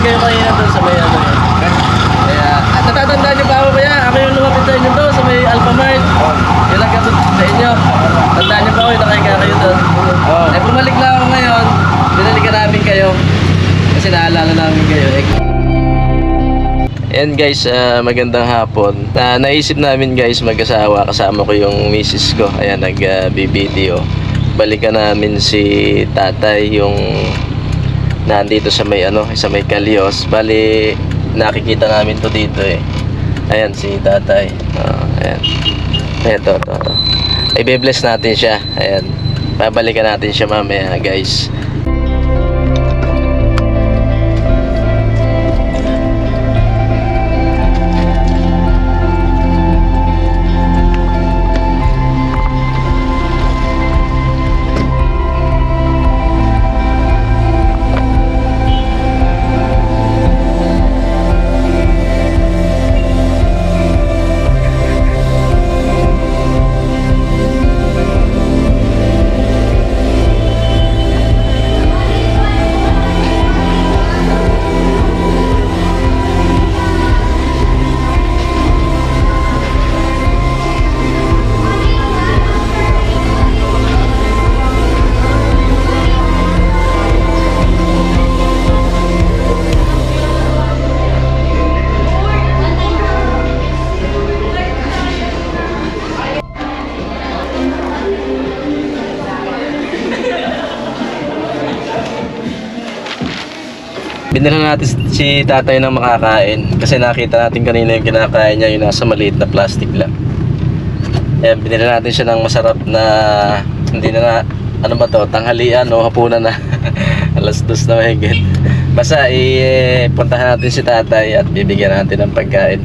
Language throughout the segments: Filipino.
kayo kanina doon sa may ano. Kaya, at natatandaan niyo pa ako kaya, ako yung lumapit sa inyo doon sa may Alpha Mart. Yung nagkatut sa inyo. Tandaan niyo pa ako, yung nakahiga kayo doon. Oo. Eh, bumalik lang ako ngayon, binalikan namin kayo. Kasi naalala namin kayo. Eh, Ayan guys, ah, magandang hapon. Na naisip namin guys mag-asawa kasama ko yung misis ko. Ayan, nag-video. Balikan namin si tatay yung nandito sa may ano, sa may Kalios. Bali, nakikita namin to dito eh. Ayan si tatay. Oh, ayan. Ito, ito, ito. Ay, bless natin siya. Ayan. Babalikan natin siya mamaya guys. Binila natin si tatay ng makakain kasi nakita natin kanina yung kinakain niya yung nasa maliit na plastic lang. Ayan, binila natin siya ng masarap na hindi na, na ano ba to, tanghalian o hapunan na. Alas dos na mahigit. Basta i-puntahan natin si tatay at bibigyan natin ng pagkain.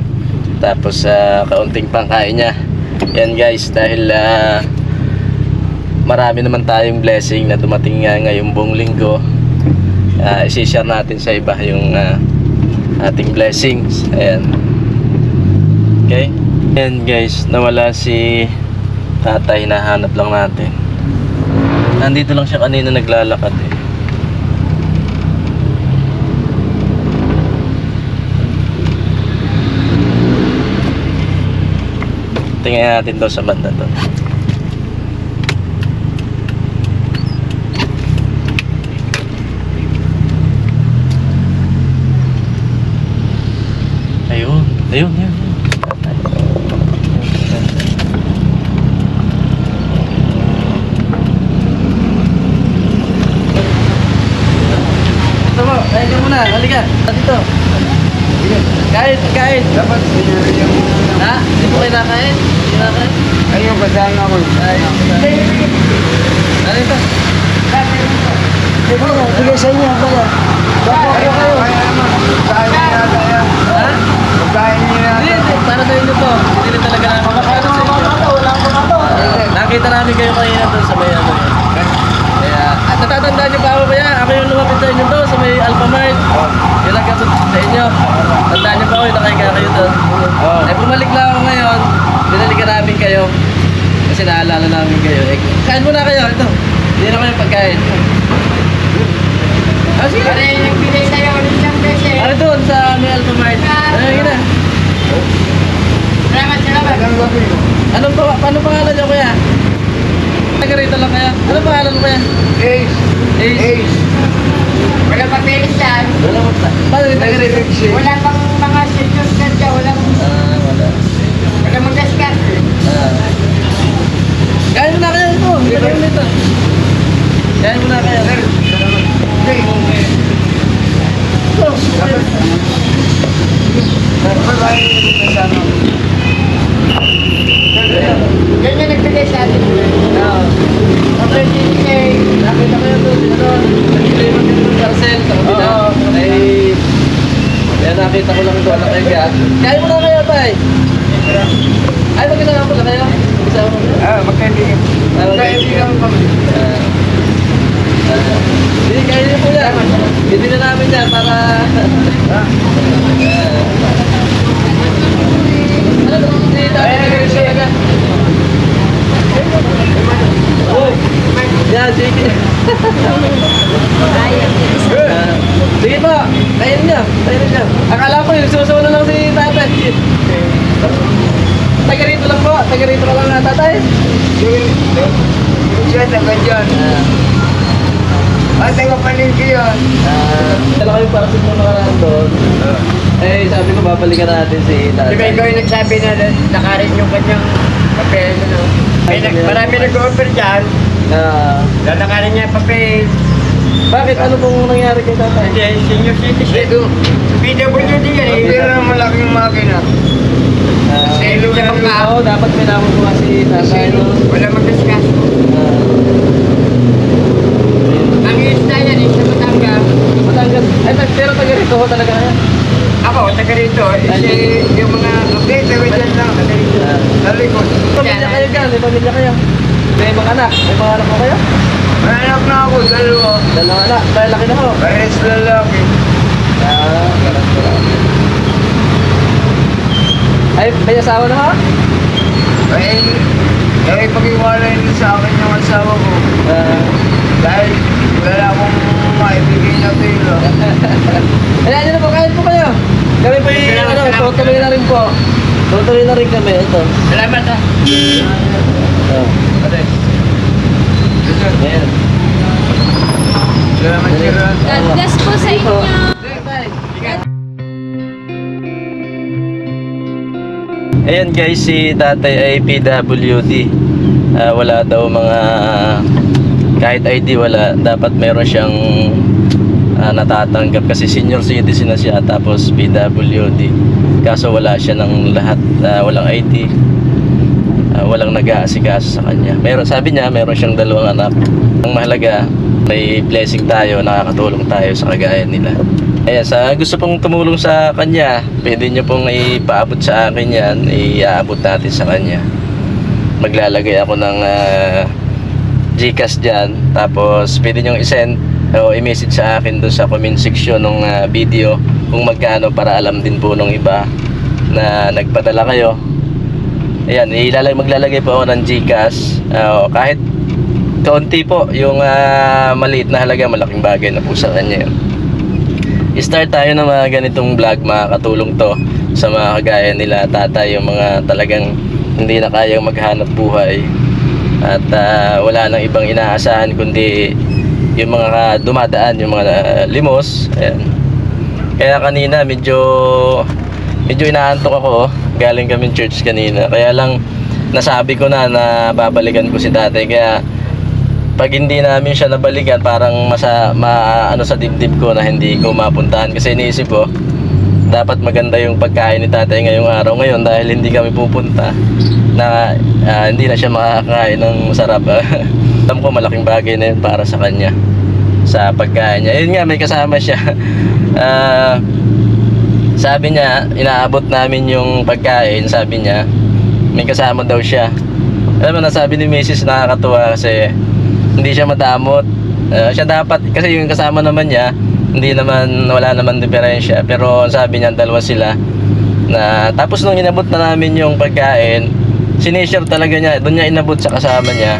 Tapos sa kaunting pangkain niya. Yan guys, dahil ah, marami naman tayong blessing na dumating nga ngayong buong linggo uh, isi-share natin sa iba yung ah, ating blessings. Ayan. Okay? Ayan guys, nawala si tatay, nahanap lang natin. Nandito lang siya kanina naglalakad eh. Tingnan natin daw sa banda to. Ayun, ayun, ayun. ayun. Ito mo, kain ka muna, halika. Dito. Kain, kain. Dapat sinuri yung... Ha? Hindi mo kayo nakain? Hindi nakain? Ayun, kasama ako. Ay, ano ito? Bigay sa inyo. Dapat kayo kayo. Kaya naman, pagkain niya yata yan. Ha? Pagkain niya Hindi, yata. hindi. Para sa inyo to. Hindi rin talaga namin makakano sa inyo. Ah, nakita namin kayo kanina doon sa may ano. Kaya, at natatandaan niyo pa ako kaya, ako yung lumapit sa inyo doon sa may Alpha Mart. Yung nagkatut sa inyo. Tandaan niyo pa ako, yung nakahiga kayo doon. Oo. Eh, bumalik lang ako ngayon, binalikan namin kayo. Kasi naalala namin kayo. Eh, kain muna kayo, ito. Hindi na kayo pagkain. Ah, sige. Pare, nagbigay sa'yo ng beses. Ano doon sa may Alpha Mart? Ano yun na? Salamat, salamat. Anong pa, paano pangalan niyo kuya? Taga rito lang kaya? Ano pangalan mo kuya? Ace. Ace. Ace. Wala papeles dyan. Wala mo pa. Paano rin taga rito? Ace. Wala pang mga seniors na dyan. Wala, Ah, wala. wala mag-gasgas. Ah. Kain mo na kayo ito. Kain mo nito. Kain mo na kayo. Ito. Dapat tayo kasama. Yan yung nagbigay sa atin. Ah. Okay, DJ. Nakita ko yun doon. Ano? Nagbili mo din ng parcel. Oo. Ay. Kaya nakita ko lang doon nakahiga. Kain mo na kayo, tay. Ay, magkasama pala kayo? Magkasama mo? Ah, magkaibigan. Ah, Magkaibigan kami. Ah. Ah. Hindi, kaya po yan. Hindi na namin yan para... Yeah, sige. sige pa, kain niya, kain niya. Akala ko yung susuno lang si tatay. Taga rito lang po, taga rito lang na tatay. Sige, sige, taga dyan. Ah, taga palengke yun. Ah, dala kami para sa mga nakaraan doon. Eh, sabi ko babalikan natin si Di ba tatay. ikaw yung nagsabi na nakarin yung kanyang papel, ano? May nag, marami nag-offer dyan. Ah, Lalakarin niya yung papel. bakit? Ano pong nangyari kay tatay? Hindi, senior citizen. PWD yan eh. Hindi na malaking makina. Ah, Sa ilo niya bang ka? Oo, dapat may nakukuha si tatay. no? Wala mag-discuss. Ah, Ang isda yan eh, sa Batangas. Batangas. Ay, pero taga rito ho talaga yan. Ako, taga rito. Eh, si, yung mga... Hindi, taga dyan lang. Sa likod. pamilya kayo dyan, may pamilya kayo. May mga anak, may mga anak mo kayo? May anak na ako, dalawa. Dalawang anak, may laki na ho. Pares lalaki. Ah, ganun pala. Ay, may asawa na ho? Ay, ay pag-iwalay din sa akin yung asawa ko. Ah, Dahil wala akong maibigay na pera. Ayan, yun na po kayo. Kami po yung, Salamat, ano, salamat. tutuloy na rin po. Tutuloy na rin kami, ito. Salamat ah. Oh, ayan. Salamat sir. God bless po sa inyo. Ayan guys, si tatay ay PWD. Ah, wala daw mga kahit ID wala, dapat meron siyang ah, natatanggap kasi senior citizen na siya tapos PWD. Kaso wala siya ng lahat, ah, walang ID. Ah, walang nag-aasikaso sa kanya. Meron sabi niya, meron siyang dalawang anak. Ang mahalaga, may blessing tayo, nakakatulong tayo sa kagaya nila. Ayan, sa gusto pong tumulong sa kanya, pwede nyo pong ipaabot sa akin yan, iaabot natin sa kanya. Maglalagay ako ng ah, Gcash dyan, tapos pwede nyo isend o i-message sa akin doon sa comment section ng ah, video kung magkano para alam din po ng iba na nagpadala kayo. Ayan, ilalagay, maglalagay po ako ng Gcash. O kahit kaunti po, yung ah, maliit na halaga, malaking bagay na po sa kanya yun start tayo ng mga ganitong vlog makakatulong to sa mga kagaya nila tatay yung mga talagang hindi na kayang maghanap buhay at ah, wala nang ibang inaasahan kundi yung mga dumadaan yung mga ah, limos ayan. Kaya kanina medyo medyo inaantok ako oh. galing kami church kanina. Kaya lang nasabi ko na na babalikan ko si tatay kaya pag hindi namin siya nabalikan parang masa ma, ano sa dibdib ko na hindi ko mapuntahan. Kasi iniisip ko dapat maganda yung pagkain ni tatay ngayong araw ngayon dahil hindi kami pupunta na ah, hindi na siya makakain ng masarap alam ko malaking bagay na yun para sa kanya sa pagkain niya yun nga may kasama siya Ah, sabi niya inaabot namin yung pagkain sabi niya may kasama daw siya alam mo nasabi ni Mrs. nakakatuwa kasi hindi siya madamot. Uh, siya dapat, kasi yung kasama naman niya, hindi naman, wala naman diferensya. Pero sabi niya, dalawa sila. Na, tapos nung inabot na namin yung pagkain, sinishare talaga niya, doon niya inabot sa kasama niya.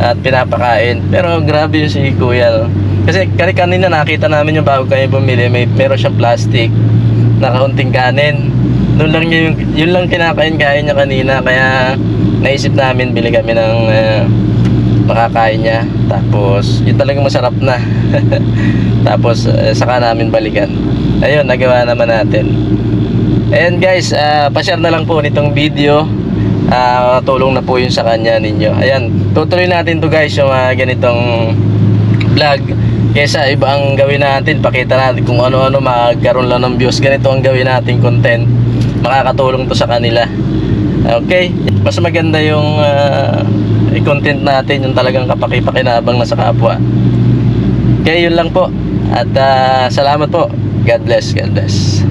At pinapakain. Pero grabe yung si Kuya. Kasi kani kanina nakita namin yung bago kayo bumili, may meron siyang plastic na kaunting kanin. Doon lang yung, yun lang kinakain kain niya kanina. Kaya naisip namin, bili kami ng ah, makakain niya tapos yun talagang masarap na tapos eh, saka namin balikan ayun nagawa naman natin ayan guys uh, pa-share na lang po nitong video Ah, tulong na po yun sa kanya ninyo ayan tutuloy natin to guys yung ah, ganitong vlog kesa iba ang gawin natin pakita natin kung ano-ano magkaroon lang ng views ganito ang gawin natin content makakatulong to sa kanila Okay, mas maganda yung ah, i-content natin yung talagang kapaki-pakinabang na sa kapwa. Kaya yun lang po. At ah, salamat po. God bless, God bless.